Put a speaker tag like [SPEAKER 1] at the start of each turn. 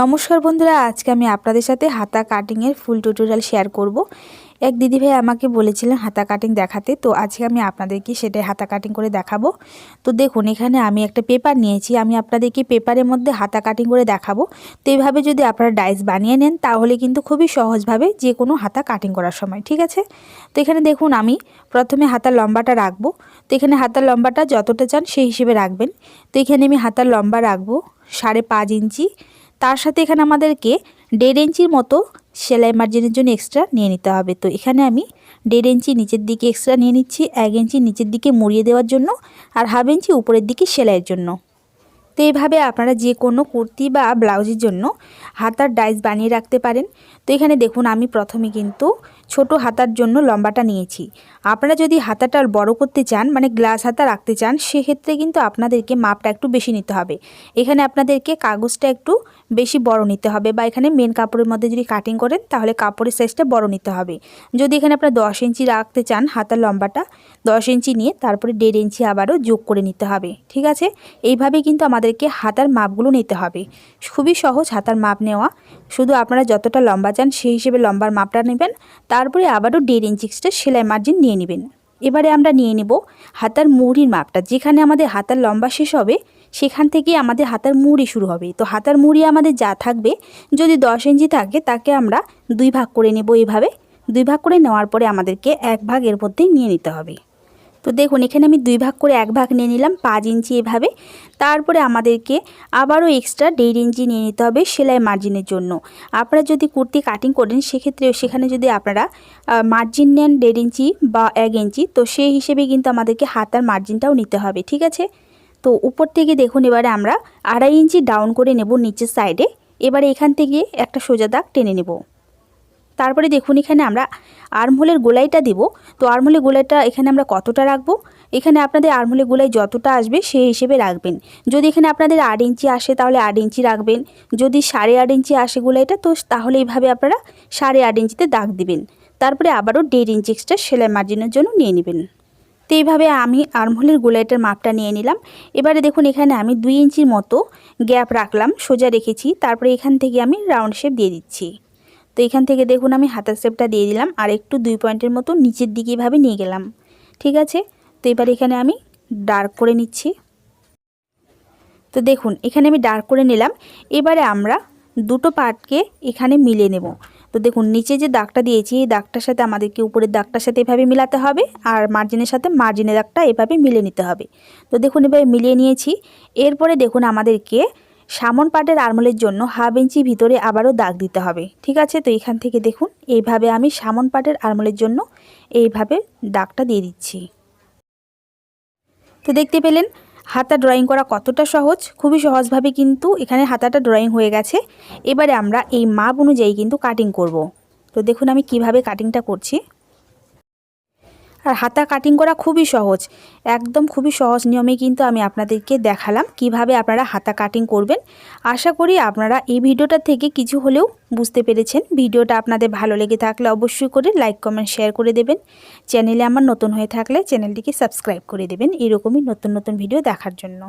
[SPEAKER 1] নমস্কার বন্ধুরা, আজকে আমি আপনাদের সাথে হাতা কাটিংয়ের ফুল টিউটোরিয়াল শেয়ার করব। এক দিদিভাই আমাকে বলেছিলেন হাতা কাটিং দেখাতে, তো আজকে আমি আপনাদেরকে সেটাই হাতা কাটিং করে দেখাবো। তো দেখুন, এখানে আমি একটা পেপার নিয়েছি, আমি আপনাদেরকে পেপারের মধ্যে হাতা কাটিং করে দেখাবো। তো এইভাবে যদি আপনারা ডাইস বানিয়ে নেন, তাহলে কিন্তু খুবই সহজভাবে যে কোনো হাতা কাটিং করার সময়, ঠিক আছে? তো এখানে দেখুন, আমি প্রথমে হাতার লম্বাটা রাখব। তো এখানে হাতার লম্বাটা যতটা চান সেই হিসেবে রাখবেন। তো এখানে আমি হাতার লম্বা রাখব সাড়ে পাঁচ ইঞ্চি। তার সাথে এখানে আমাদেরকে দেড় ইঞ্চির মতো সেলাই মার্জিনের জন্য এক্সট্রা নিয়ে নিতে হবে। তো এখানে আমি দেড় ইঞ্চি নিচের দিকে এক্সট্রা নিয়ে নিচ্ছি, এক ইঞ্চি নিচের দিকে মুড়িয়ে দেওয়ার জন্য, আর হাফ ইঞ্চি উপরের দিকে সেলাইয়ের জন্য। তো এইভাবে আপনারা যে কোনো কুর্তি বা ব্লাউজের জন্য হাতার ডাইস বানিয়ে রাখতে পারেন। তো এখানে দেখুন, আমি প্রথমে কিন্তু ছোট হাতার জন্য লম্বাটা নিয়েছি। আপনারা যদি হাতাটা বড় করতে চান মানে গ্লাস হাতা রাখতে চান, সেক্ষেত্রে কিন্তু আপনাদেরকে মাপটা একটু বেশি নিতে হবে। এখানে আপনাদেরকে কাগজটা একটু বেশি বড় নিতে হবে বা এখানে মেন কাপড়ের মধ্যে যদি কাটিং করেন, তাহলে কাপড়ের সাইজটা বড় নিতে হবে। যদি এখানে আপনারা দশ ইঞ্চি রাখতে চান হাতার লম্বাটা, দশ ইঞ্চি নিয়ে তারপরে দেড় ইঞ্চি আবারও যোগ করে নিতে হবে। ঠিক আছে? এইভাবে কিন্তু আমাদেরকে হাতার মাপগুলো নিতে হবে। খুবই সহজ হাতার মাপ নেওয়া। শুধু আপনারা যতটা লম্বা চান সেই হিসেবে লম্বার মাপটা নেবেন। তারপরে আবারও দেড় ইঞ্চি এক্সট্রা সেলাই মার্জিন নিয়ে নেবেন। এবারে আমরা নিয়ে নেব হাতার মুড়ির মাপটা। যেখানে আমাদের হাতার লম্বা শেষ হবে, সেখান থেকে আমাদের হাতার মুড়ি শুরু হবে। তো হাতার মুড়ি আমাদের যা থাকবে, যদি দশ ইঞ্চি থাকে, তাকে আমরা দুই ভাগ করে নেব এইভাবে দুই ভাগ করে নেওয়ার পরে আমাদেরকে এক ভাগ এর মধ্যেই নিয়ে নিতে হবে। তো দেখুন, এখানে আমি দুই ভাগ করে এক ভাগ নিয়ে নিলাম পাঁচ ইঞ্চি এভাবে। তারপরে আমাদেরকে আবারও এক্সট্রা দেড় ইঞ্চি নিয়ে নিতে হবে সেলাই মার্জিনের জন্য। আপনারা যদি কুর্তি কাটিং করেন সেক্ষেত্রে সেখানে যদি আপনারা মার্জিন নেন দেড় ইঞ্চি বা এক ইঞ্চি, তো সেই হিসেবে কিন্তু আমাদেরকে হাতার মার্জিনটাও নিতে হবে, ঠিক আছে? তো উপর থেকে দেখুন, এবারে আমরা আড়াই ইঞ্চি ডাউন করে নেব নিচের সাইডে এবারে এখান থেকে একটা সোজা দাগ টেনে নেব। তারপরে দেখুন এখানে আমরা আর্মহোলের গোলাইটা দিব। তো আর্মহোলের গোলাইটা এখানে আমরা কতটা রাখব? এখানে আপনাদের আর্মহোলের গোলাই যতটা আসবে সেই হিসেবে রাখবেন। যদি এখানে আপনাদের আট ইঞ্চি আসে তাহলে আট ইঞ্চি রাখবেন। যদি সাড়ে আট ইঞ্চি আসে গোলাইটা তো তাহলে এইভাবে আপনারা সাড়ে আট ইঞ্চিতে দাগ দিবেন। তারপরে আবারও দেড় ইঞ্চি এক্সট্রা সেলাই মার্জিনের জন্য নিয়ে নেবেন। তো এইভাবে আমি আর্মহোলের গোলাইটার মাপটা নিয়ে নিলাম। এবারে দেখুন এখানে আমি দুই ইঞ্চির মতো গ্যাপ রাখলাম, সোজা রেখেছি। তারপরে এখান থেকে আমি রাউন্ড শেপ দিয়ে দিচ্ছি। তো এখান থেকে দেখুন আমি হাতের শেপটা দিয়ে দিলাম আর একটু দুই পয়েন্টের মতো নিচের দিকে এভাবে নিয়ে গেলাম। ঠিক আছে? তো এবার এখানে আমি ডার্ক করে নিচ্ছি। তো দেখুন, এখানে আমি ডার্ক করে নিলাম। এবারে আমরা দুটো পার্টকে এখানে মিলে নেব। তো দেখুন, নিচে যে দাগটা দিয়েছি, এই দাগটার সাথে আমাদেরকে উপরের দাগটার সাথে এভাবে মিলাতে হবে আর মার্জিনের সাথে মার্জিনের দাগটা এভাবে মিলে নিতে হবে। তো দেখুন, এভাবে মিলিয়ে নিয়েছি। এরপরে দেখুন, আমাদেরকে সামন পাটের আরমোলের জন্য হাফ ইঞ্চি ভিতরে আবারও দাগ দিতে হবে। ঠিক আছে? তো এখান থেকে দেখুন, এইভাবে আমি সামন পাটের আরমোলের জন্য এইভাবে দাগটা দিয়ে দিচ্ছি। তো দেখতে পেলেন, হাতা ড্রয়িং করা কতটা সহজ, খুবই সহজভাবে কিন্তু এখানে হাতাটা ড্রয়িং হয়ে গেছে। এবারে আমরা এই মাপ অনুযায়ী কিন্তু কাটিং করব। তো দেখুন আমি কীভাবে কাটিংটা করছি। আর হাতা কাটিং করা খুবই সহজ। একদম খুবই সহজ নিয়মে কিন্তু আমি আপনাদেরকে দেখালাম কীভাবে আপনারা হাতা কাটিং করবেন। আশা করি আপনারা এই ভিডিওটা থেকে কিছু হলেও বুঝতে পেরেছেন। ভিডিওটা আপনাদের ভালো লেগে থাকলে অবশ্যই করে লাইক কমেন্ট শেয়ার করে দেবেন। চ্যানেলে আমার নতুন হয়ে থাকলে চ্যানেলটিকে সাবস্ক্রাইব করে দেবেন। এরকমই নতুন নতুন ভিডিও দেখার জন্য।